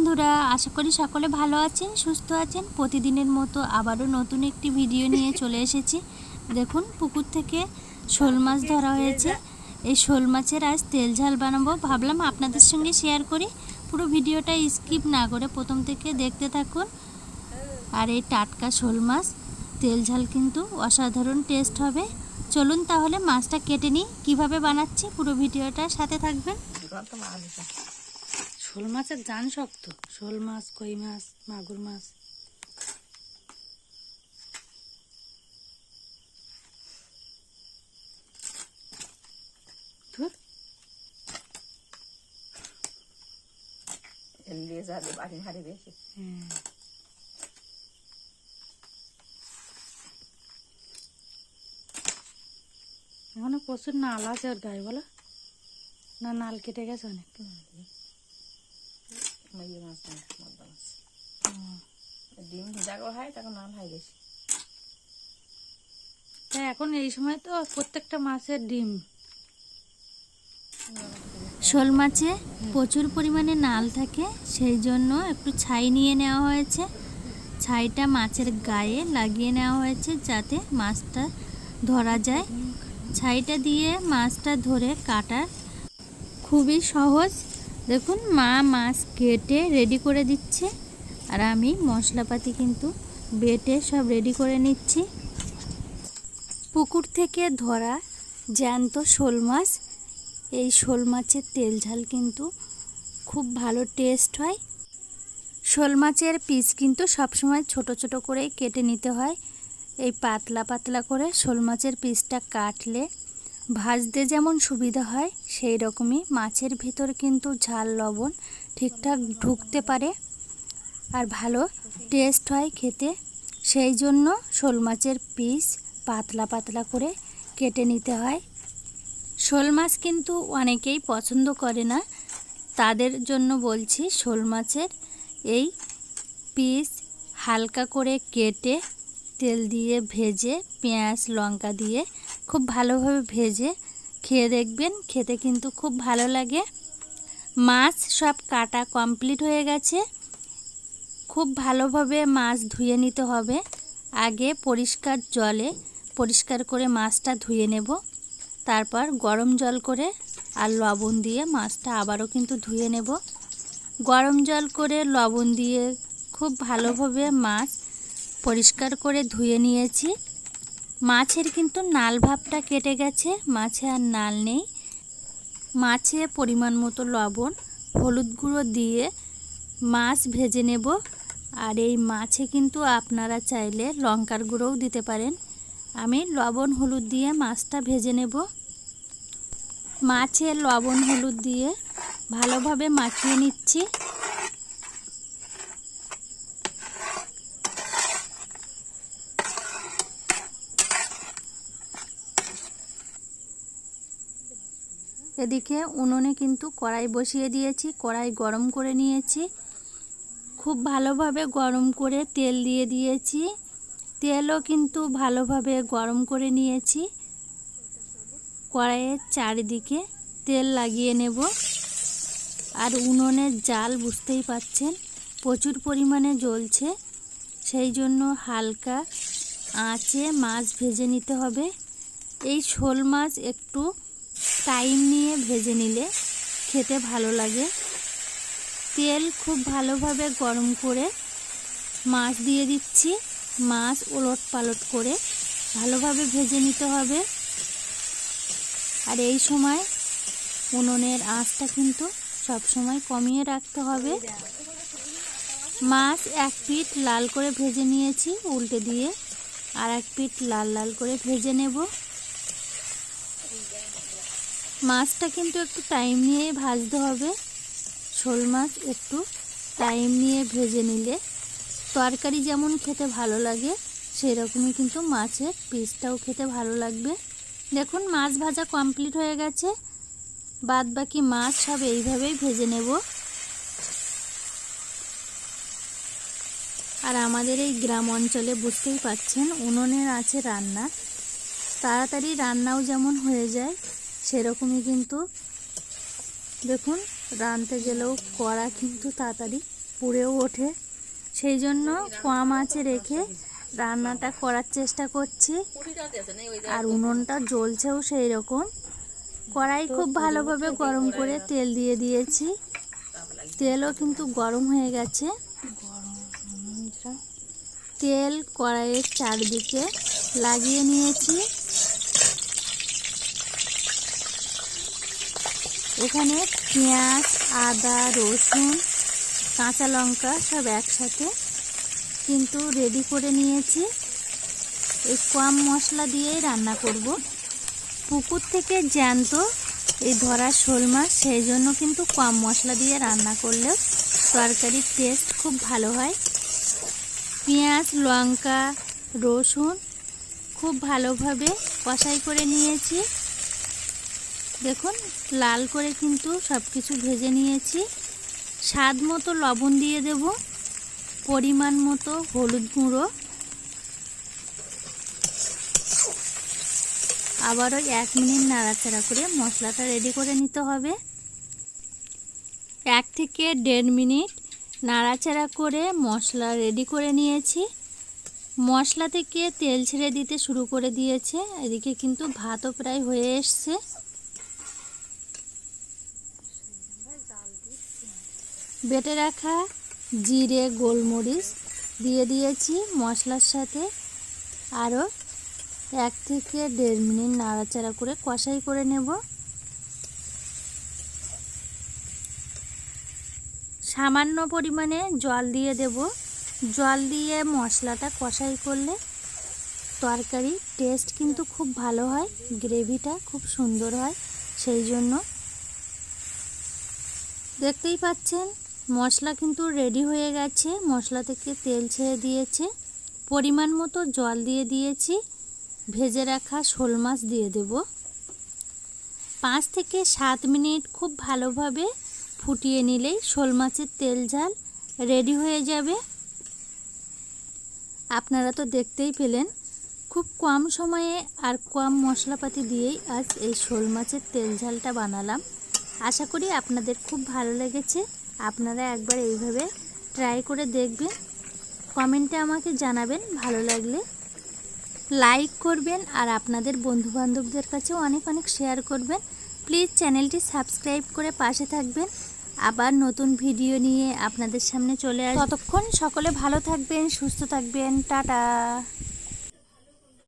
বন্ধুরা, আশা করি সকলে ভালো আছেন, সুস্থ আছেন। প্রতিদিনের মতো আবারও নতুন একটি ভিডিও নিয়ে চলে এসেছি। দেখুন, পুকুর থেকে শোল মাছ ধরা হয়েছে। এই শোল মাছের আজ তেল ঝাল বানাবো। ভাবলাম আপনাদের সঙ্গে শেয়ার করি। পুরো ভিডিওটা স্কিপ না করে প্রথম থেকে দেখতে থাকুন। আর এই টাটকা শোল মাছ, তেল ঝাল কিন্তু অসাধারণ টেস্ট হবে। চলুন তাহলে মাছটা কেটে নিই। কীভাবে বানাচ্ছি পুরো ভিডিওটার সাথে থাকবেন। শোল মাছের জান শক্ত শোল মাছ কই মাছ মাগুর মাছ। যাবে বাড়ি হারে বেশি। হ্যাঁ। এখনও প্রচুর নাল আছে ওর গায়ে বলো? না নাল কেটে গেছে অনেক। মাইয়ে মাছ না মদ্দা মাছ। ডিম হয় হয় বেশি তা এখন এই সময় তো প্রত্যেকটা মাছের ডিম। শোল মাছে প্রচুর পরিমাণে নাল থাকে সেই জন্য একটু ছাই নিয়ে নেওয়া হয়েছে। ছাইটা মাছের গায়ে লাগিয়ে নেওয়া হয়েছে যাতে মাছটা ধরা যায়। ছাইটা দিয়ে মাছটা ধরে কাটার খুবই সহজ। দেখুন, মা মাছ কেটে রেডি করে দিচ্ছে। আর আমি মশলাপাতি কিন্তু বেটে সব রেডি করে নিচ্ছি। পুকুর থেকে ধরা জ্যান্ত শোল মাছ, এই শোল মাছের তেল ঝাল কিন্তু খুব ভালো টেস্ট হয়। শোল মাছের পিস কিন্তু সবসময় ছোট ছোট করেই কেটে নিতে হয়। এই পাতলা পাতলা করে শোল মাছের পিসটা কাটলে ভাজতে যেমন সুবিধা হয় সেই রকমই মাছের ভিতর কিন্তু ঝাল, লবণ ঠিকঠাক ঢুকতে পারে আর ভালো টেস্ট হয় খেতে। সেই জন্য শোল মাছের পিস পাতলা পাতলা করে কেটে নিতে হয়। শোল মাছ কিন্তু অনেকেই পছন্দ করে না। তাদের জন্য বলছি শোল মাছের এই পিস হালকা করে কেটে তেল দিয়ে ভেজে, পেঁয়াজ, লঙ্কা দিয়ে খুব ভালোভাবে ভেজে খেয়ে দেখবেন, খেতে কিন্তু খুব ভালো লাগে। মাছ সব কাটা কমপ্লিট হয়ে গেছে। খুব ভালোভাবে মাছ ধুয়ে নিতে হবে। আগে পরিষ্কার জলে পরিষ্কার করে মাছটা ধুয়ে নেব। তারপর গরম জল করে আর লবণ দিয়ে মাছটা আবারও কিন্তু ধুয়ে নেব। গরম জল করে লবণ দিয়ে খুব ভালোভাবে মাছ পরিষ্কার করে ধুয়ে নিয়েছি। মাছের কিন্তু নাল ভাবটা কেটে গেছে, মাছে আর নাল নেই। মাছে পরিমাণ মতো লবণ, হলুদ গুঁড়ো দিয়ে মাছ ভেজে নেব। আর এই মাছে কিন্তু আপনারা চাইলে লঙ্কার গুঁড়োও দিতে পারেন। আমি লবণ হলুদ দিয়ে মাছটা ভেজে নেব। মাছে লবণ হলুদ দিয়ে ভালোভাবে মাখিয়ে নিচ্ছি। এদিকে উনুনে কিন্তু কড়াই বসিয়ে দিয়েছি, কড়াই গরম করে নিয়েছি। খুব ভালোভাবে গরম করে তেল দিয়ে দিয়েছি। তেলও কিন্তু ভালোভাবে গরম করে নিয়েছি। কড়াইয়ের চারিদিকে তেল লাগিয়ে নেব। আর উনুনের জাল বুঝতেই পাচ্ছেন, প্রচুর পরিমাণে জ্বলছে। সেই জন্য হালকা আঁচে মাছ ভেজে নিতে হবে। এই শোল মাছ একটু টাইম নিয়ে ভেজে নিলে খেতে ভালো লাগে। তেল খুব ভালোভাবে গরম করে মাছ দিয়ে দিচ্ছি। মাছ ওলট পালট করে ভালোভাবে ভেজে নিতে হবে। আর এই সময় উনুনের আঁচটা কিন্তু সব সময় কমিয়ে রাখতে হবে। মাছ এক পিঠ লাল করে ভেজে নিয়েছি, উল্টে দিয়ে আর এক পিঠ লাল লাল করে ভেজে নেব। মাছটা কিন্তু একটু টাইম নিয়ে ভাজতে হবে। শোল মাছ একটু টাইম নিয়ে ভেজে নিলে তরকারি যেমন খেতে ভালো লাগে, সেরকমই কিন্তু মাছের পিসটাও খেতে ভালো লাগবে। দেখুন, মাছ ভাজা কমপ্লিট হয়ে গেছে। বাদ বাকি মাছ সব এইভাবেই ভেজে নেব। আর আমাদের এই গ্রাম অঞ্চলে বুঝতেই পাচ্ছেন, উনুনের আছে রান্না। তাড়াতাড়ি রান্নাও যেমন হয়ে যায় সেরকমই কিন্তু। দেখুন, রাঁধতে গেলেও কড়া কিন্তু তাড়াতাড়ি পুড়েও ওঠে। সেই জন্য কম আঁচে রেখে রান্নাটা করার চেষ্টা করছি। আর উনুনটা জ্বলছেও সেই রকম কড়াই খুব ভালোভাবে গরম করে তেল দিয়ে দিয়েছি। তেলও কিন্তু গরম হয়ে গেছে। তেল কড়াইয়ের চারদিকে লাগিয়ে নিয়েছি। এখানে পেঁয়াজ, আদা, রসুন, কাঁচা লঙ্কা সব একসাথে কিন্তু রেডি করে নিয়েছি। এই কম মশলা দিয়েই রান্না করব। পুকুর থেকে জ্যান্ত এই ধরা শোল মাছ, সেই জন্য কিন্তু কম মশলা দিয়ে রান্না করলেও তরকারির টেস্ট খুব ভালো হয়। পেঁয়াজ, লঙ্কা, রসুন খুব ভালোভাবে কষাই করে নিয়েছি। দেখুন, লাল করে কিন্তু সব কিছু ভেজে নিয়েছি। স্বাদ মতো লবণ দিয়ে দেব, পরিমাণ মতো হলুদ গুঁড়ো। আবারও এক মিনিট নাড়াচাড়া করে মশলাটা রেডি করে নিতে হবে। এক থেকে দেড় মিনিট নাড়াচাড়া করে মশলা রেডি করে নিয়েছি। মশলা থেকে তেল ছেড়ে দিতে শুরু করে দিয়েছে, এদিকে কিন্তু ভাতও প্রায় হয়ে এসছে। বেটে রাখা জিরে, গোলমরিচ দিয়ে দিয়েছি মশলার সাথে। আরও এক থেকে দেড় মিনিট নাড়াচাড়া করে কষাই করে নেব। সামান্য পরিমাণে জল দিয়ে দেব। জল দিয়ে মশলাটা কষাই করলে তরকারি টেস্ট কিন্তু খুব ভালো হয়, গ্রেভিটা খুব সুন্দর হয়, সেই জন্য। দেখতেই পাচ্ছেন মশলা কিন্তু রেডি হয়ে গেছে। মশলা থেকে তেল ছেড়ে দিয়েছে। পরিমাণ মতো জল দিয়ে দিয়েছি। ভেজে রাখা শোল মাছ দিয়ে দেব। পাঁচ থেকে সাত মিনিট খুব ভালোভাবে ফুটিয়ে নিলেই শোল মাছের তেল ঝাল রেডি হয়ে যাবে। আপনারা তো দেখতেই পেলেন, খুব কম সময়ে আর কম মশলাপাতি দিয়েই আজ এই শোল মাছের তেল ঝালটা বানালাম। আশা করি আপনাদের খুব ভালো লেগেছে। আপনারা একবার এইভাবে ট্রাই করে দেখবেন। কমেন্টে আমাকে জানাবেন ভালো লাগলে। লাইক করবেন আর আপনাদের বন্ধুবান্ধবদের কাছেও অনেক অনেক শেয়ার করবেন। প্লিজ চ্যানেলটি সাবস্ক্রাইব করে পাশে থাকবেন। আবার নতুন ভিডিও নিয়ে আপনাদের সামনে চলে আস ততক্ষণ সকলে ভালো থাকবেন, সুস্থ থাকবেন। টাটা।